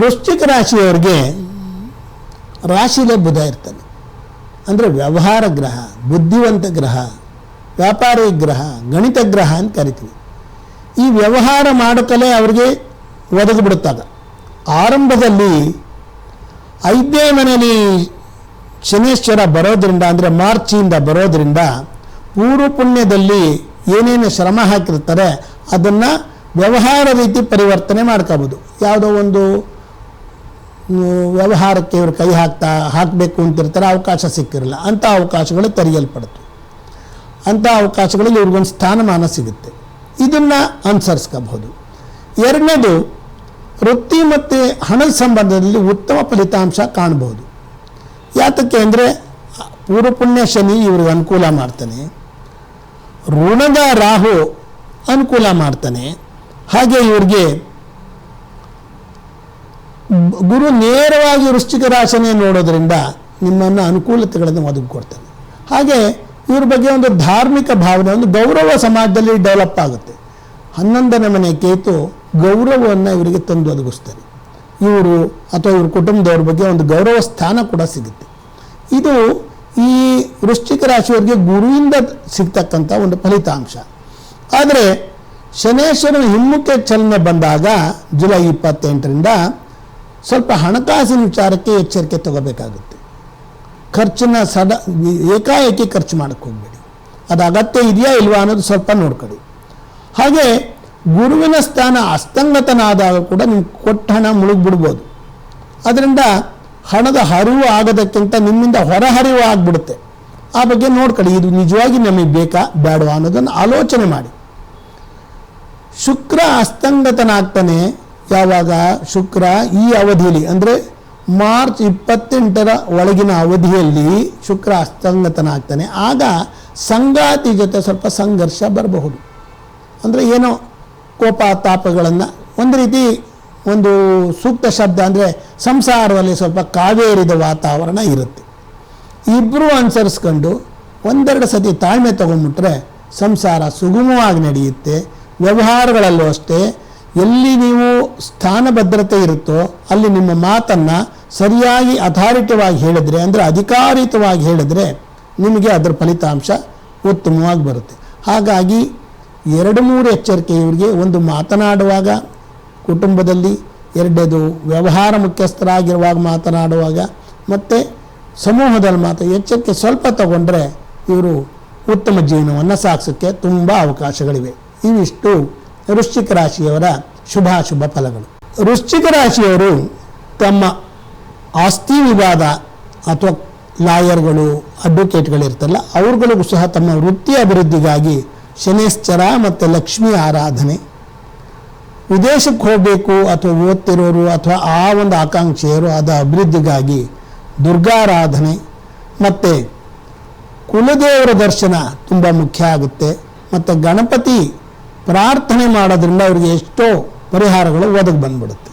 ವೃಶ್ಚಿಕ ರಾಶಿಯವರಿಗೆ ರಾಶಿಲೇ ಬುಧ ಇರ್ತಾನೆ. ಅಂದರೆ ವ್ಯವಹಾರ ಗ್ರಹ, ಬುದ್ಧಿವಂತ ಗ್ರಹ, ವ್ಯಾಪಾರಿ ಗ್ರಹ, ಗಣಿತ ಗ್ರಹ ಅಂತ ಕರಿತೀವಿ. ಈ ವ್ಯವಹಾರ ಮಾಡುತ್ತಲೇ ಅವರಿಗೆ ಒದಗಿ ಬಿಡುತ್ತಾಗ ಆರಂಭದಲ್ಲಿ ಐದನೇ ಮನೆಯಲ್ಲಿ ಶನೇಶ್ವರ ಬರೋದರಿಂದ, ಅಂದರೆ ಮಾರ್ಚಿಯಿಂದ ಬರೋದರಿಂದ ಪೂರ್ವ ಪುಣ್ಯದಲ್ಲಿ ಏನೇನು ಶ್ರಮ ಹಾಕಿರ್ತಾರೆ, ಅದನ್ನು ವ್ಯವಹಾರ ರೀತಿ ಪರಿವರ್ತನೆ ಮಾಡ್ಕೋಬೋದು. ಯಾವುದೋ ಒಂದು ವ್ಯವಹಾರಕ್ಕೆ ಇವರು ಕೈ ಹಾಕ್ತಾ ಹಾಕಬೇಕು ಅಂತಿರ್ತಾರೆ, ಅವಕಾಶ ಸಿಕ್ಕಿರಲ್ಲ. ಅಂಥ ಅವಕಾಶಗಳು ತೆರೆಯಲ್ಪಡ್ತು ಅಂಥ ಅವಕಾಶಗಳಲ್ಲಿ ಇವ್ರಿಗೊಂದು ಸ್ಥಾನಮಾನ ಸಿಗುತ್ತೆ. ಇದನ್ನು ಅನುಸರಿಸ್ಕೋಬಹುದು. ಎರಡನೇದು, ವೃತ್ತಿ ಮತ್ತು ಹಣದ ಸಂಬಂಧದಲ್ಲಿ ಉತ್ತಮ ಫಲಿತಾಂಶ ಕಾಣಬಹುದು. ಯಾತಕ್ಕೆ ಅಂದರೆ ಪೂರ್ವಪುಣ್ಯ ಶನಿ ಇವ್ರಿಗೆ ಅನುಕೂಲ ಮಾಡ್ತಾನೆ. ಋಣದ ರಾಹು ಅನುಕೂಲ ಮಾಡ್ತಾನೆ. ಹಾಗೆ ಇವ್ರಿಗೆ ಗುರು ನೇರವಾಗಿ ವೃಶ್ಚಿಕ ರಾಶಿಯನ್ನು ನೋಡೋದ್ರಿಂದ ನಿಮ್ಮನ್ನು ಅನುಕೂಲತೆಗಳನ್ನು ಒದಗಿಕೊಡ್ತಾನೆ ಹಾಗೆ ಇವ್ರ ಬಗ್ಗೆ ಒಂದು ಧಾರ್ಮಿಕ ಭಾವನೆ, ಒಂದು ಗೌರವ ಸಮಾಜದಲ್ಲಿ ಡೆವಲಪ್ ಆಗುತ್ತೆ. ಹನ್ನೊಂದನೇ ಮನೆ ಕೇತು ಗೌರವವನ್ನು ಇವರಿಗೆ ತಂದು ಒದಗಿಸ್ತಾರೆ. ಇವರು ಅಥವಾ ಇವ್ರ ಕುಟುಂಬದವ್ರ ಬಗ್ಗೆ ಒಂದು ಗೌರವ ಸ್ಥಾನ ಕೂಡ ಸಿಗುತ್ತೆ. ಇದು ಈ ವೃಶ್ಚಿಕ ರಾಶಿಯವರಿಗೆ ಗುರುವಿಂದ ಸಿಗ್ತಕ್ಕಂಥ ಒಂದು ಫಲಿತಾಂಶ. ಆದರೆ ಶನೇಶ್ವರನ ಹಿಮ್ಮುಖ ಚಲನೆ ಬಂದಾಗ ಜುಲೈ ಇಪ್ಪತ್ತೆಂಟರಿಂದ ಸ್ವಲ್ಪ ಹಣಕಾಸಿನ ವಿಚಾರಕ್ಕೆ ಎಚ್ಚರಿಕೆ ತಗೋಬೇಕಾಗುತ್ತೆ. ಖರ್ಚನ್ನ ಸಡ ಏಕಾಏಕಿ ಖರ್ಚು ಮಾಡಕ್ಕೆ ಹೋಗಬೇಡಿ. ಅದು ಅಗತ್ಯ ಇದೆಯಾ ಇಲ್ವಾ ಅನ್ನೋದು ಸ್ವಲ್ಪ ನೋಡ್ಕೊಳ್ಳಿ. ಹಾಗೆ ಗುರುವಿನ ಸ್ಥಾನ ಅಸ್ತಂಗತನಾದಾಗ ಕೂಡ ನೀವು ಕೊಟ್ಟ ಹಣ ಮುಳುಗ್ಬಿಡ್ಬೋದು. ಅದರಿಂದ ಹಣದ ಹರಿವು ಆಗೋದಕ್ಕಿಂತ ನಿಮ್ಮಿಂದ ಹೊರಹರಿವು ಆಗಿಬಿಡುತ್ತೆ. ಆ ಬಗ್ಗೆ ನೋಡ್ಕೊಳ್ಳಿ, ಇದು ನಿಜವಾಗಿ ನಮಗೆ ಬೇಕಾ ಬೇಡವಾ ಅನ್ನೋದನ್ನು ಆಲೋಚನೆ ಮಾಡಿ. ಶುಕ್ರ ಅಸ್ತಂಗತನಾಗ್ತಾನೆ ಯಾವಾಗ? ಶುಕ್ರ ಈ ಅವಧಿಯಲ್ಲಿ. ಅಂದರೆ ಮಾರ್ಚ್ ಇಪ್ಪತ್ತೆಂಟರ ಒಳಗಿನ ಅವಧಿಯಲ್ಲಿ ಶುಕ್ರ ಅಸ್ತಂಗತನಾಗ್ತಾನೆ. ಆಗ ಸಂಗಾತಿ ಜೊತೆ ಸ್ವಲ್ಪ ಸಂಘರ್ಷ ಬರಬಹುದು. ಅಂದರೆ ಏನೋ ಕೋಪ ತಾಪಗಳನ್ನು ಒಂದು ರೀತಿ ಒಂದು ಸೂಕ್ತ ಶಬ್ದ ಅಂದರೆ ಸಂಸಾರದಲ್ಲಿ ಸ್ವಲ್ಪ ಕಾವೇರಿದ ವಾತಾವರಣ ಇರುತ್ತೆ. ಇಬ್ಬರು ಅನುಸರಿಸ್ಕೊಂಡು ಒಂದೆರಡು ಸತಿ ತಾಳ್ಮೆ ತಗೊಂಡ್ಬಿಟ್ರೆ ಸಂಸಾರ ಸುಗಮವಾಗಿ ನಡೆಯುತ್ತೆ. ವ್ಯವಹಾರಗಳಲ್ಲೂ ಅಷ್ಟೇ ಎಲ್ಲಿ ನೀವು ಸ್ಥಾನಭದ್ರತೆ ಇರುತ್ತೋ ಅಲ್ಲಿ ನಿಮ್ಮ ಮಾತನ್ನು ಸರಿಯಾಗಿ ಅಥಾರಿಟಿವಾಗಿ ಹೇಳಿದ್ರೆ ಅಂದರೆ ಅಧಿಕಾರಿತವಾಗಿ ಹೇಳಿದ್ರೆ ನಿಮಗೆ ಅದರ ಫಲಿತಾಂಶ ಉತ್ತಮವಾಗಿ ಬರುತ್ತೆ. ಹಾಗಾಗಿ ಎರಡು ಮೂರು ಎಚ್ಚರಿಕೆ ಇವರಿಗೆ. ಒಂದು ಮಾತನಾಡುವಾಗ, ಕುಟುಂಬದಲ್ಲಿ ಎರಡನೇದು ವ್ಯವಹಾರ ಮುಖ್ಯಸ್ಥರಾಗಿರುವಾಗ ಮಾತನಾಡುವಾಗ, ಮತ್ತು ಸಮೂಹದಲ್ಲಿ ಮಾತು ಎಚ್ಚರಿಕೆ ಸ್ವಲ್ಪ ತಗೊಂಡ್ರೆ ಇವರು ಉತ್ತಮ ಜೀವನವನ್ನು ಸಾಗಿಸೋಕ್ಕೆ ತುಂಬ ಅವಕಾಶಗಳಿವೆ. ಇವಿಷ್ಟು ವೃಶ್ಚಿಕ ರಾಶಿಯವರ ಶುಭಾಶುಭ ಫಲಗಳು. ವೃಶ್ಚಿಕ ರಾಶಿಯವರು ತಮ್ಮ ಆಸ್ತಿ ವಿವಾದ ಅಥವಾ ಲಾಯರ್ಗಳು ಇರ್ತಲ್ಲ, ಅವ್ರುಗಳಿಗೂ ಸಹ ತಮ್ಮ ವೃತ್ತಿ ಅಭಿವೃದ್ಧಿಗಾಗಿ ಶನೇಶ್ಚರ ಮತ್ತು ಲಕ್ಷ್ಮಿ ಆರಾಧನೆ. ವಿದೇಶಕ್ಕೆ ಹೋಗಬೇಕು ಅಥವಾ ಓದ್ತಿರೋರು ಅಥವಾ ಆ ಒಂದು ಆಕಾಂಕ್ಷೆಯರು ಅದ ಅಭಿವೃದ್ಧಿಗಾಗಿ ದುರ್ಗಾರಾಧನೆ ಮತ್ತು ಕುಲದೇವರ ದರ್ಶನ ತುಂಬ ಮುಖ್ಯ ಆಗುತ್ತೆ. ಮತ್ತು ಗಣಪತಿ ಪ್ರಾರ್ಥನೆ ಮಾಡೋದ್ರಿಂದ ಅವರಿಗೆ ಎಷ್ಟೋ ಪರಿಹಾರಗಳು ಒದಗಿ ಬಂದ್ಬಿಡುತ್ತೆ.